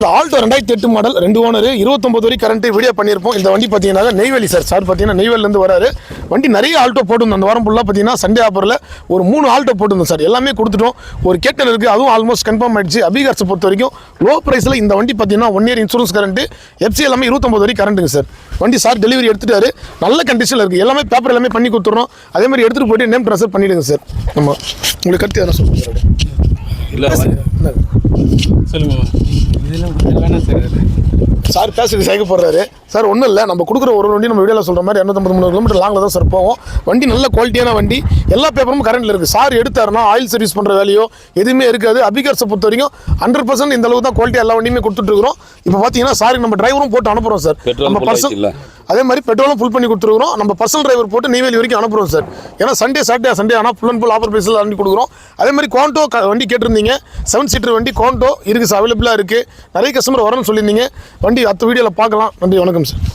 இந்த ஆல்டோ ரெண்டாயிரத்தி எட்டு மாடல் ரெண்டு ஓனர் இருபத்தொம்பது வரை கரண்ட் வீடியோ பண்ணியிருப்போம். இந்த வண்டி பார்த்தீங்கன்னா நெய்வேலி சார் சார் பார்த்தீங்கன்னா நெய்வேலிலேருந்து வராரு. வண்டி நிறைய ஆல்டோ போட்டுருந்தோம். அந்த வாரம் ஃபுல்லாக பார்த்தீங்கன்னா சண்டே ஆஃபரில் ஒரு மூணு ஆல்டோ போட்டிருந்தோம் சார் எல்லாமே கொடுத்துட்டோம். ஒரு கேட்டல் இருக்குது அதுவும் ஆல்மோஸ்ட் கன்ஃபார்ம் ஆயிடுச்சு. அபிகார்ஸை பொறுத்த வரைக்கும் லோ ப்ரைஸில் இந்த வண்டி பார்த்தீங்கன்னா one year insurance current FC எல்லாமே இருபத்தொம்பது வரை கரண்ட்டுங்க சார் வண்டி சார் டெலிவரி எடுத்துட்டாரு. நல்ல கண்டிஷனில் இருக்குது எல்லாமே பேப்பர் எல்லாமே பண்ணி கொடுத்துட்றோம். அதே மாதிரி எடுத்துகிட்டு போய்ட்டு நேம் ட்ரான்ஸ்ஃபர் பண்ணிவிடுங்க சார் நம்ம உங்களுக்கு கருத்து எதனா சொல்லுங்கள் இல்லை சொல்லுங்க இதெல்லாம் வேணாம் சார் சார் பேசுறது சைக்க போடுறாரு. சார் ஒன்றும் இல்லை. நம்ம கொடுக்குற ஒரு வண்டி நம்ம வீடியோவில் சொல்கிற மாதிரி இரநூத்தம்பது மூணு கிலோமீட்டர் லாங்கில் தான் சார் போவோம். வண்டி நல்ல குவாலிட்டியான வண்டி. எல்லா பேப்பரும் கரண்டில் இருக்குது சார் எடுத்தாருன்னா ஆயில் சர்வீஸ் பண்ணுற வேலையோ எதுவுமே இருக்காது. அபிகர்ஸை பொறுத்த வரைக்கும் ஹண்ட்ரட் பர்சன்ட் இந்த அளவுக்கு தான் குவாலிட்டி எல்லா வண்டியுமே கொடுத்துட்ருக்குறோம். இப்போ பார்த்தீங்கன்னா சாருக்கு நம்ம டிரைவரும் போட்டு அனுப்புகிறோம் சார். நம்ம பர்சன்? அதே மாதிரி பெட்ரோலும் ஃபுல் பண்ணி கொடுத்துருக்குறோம். நம்ம பர்சனல் டிரைவர் போட்டு நெய்வேலி வரைக்கும் அனுப்புகிறோம் சார். ஏன்னா சண்டே சாட்டர்டே சண்டே ஆனால் ஃபுல் அண்ட் ஃபுல் ஆஃபர் ப்ரைஸில் வண்டி கொடுக்குறோம். அதே மாதிரி கோண்டோ க- வண்டி கேட்டிருந்தீங்க. செவன் சீட்டர் வண்டி கோண்டோ இருக்குது சார் அவைலபிளாக இருக்குது நிறைய கஸ்டமர் வரணும்னு சொல்லியிருந்தீங்க. வண்டி அடுத்த வீடியோவில் பார்க்கலாம். நன்றி வணக்கம் சார்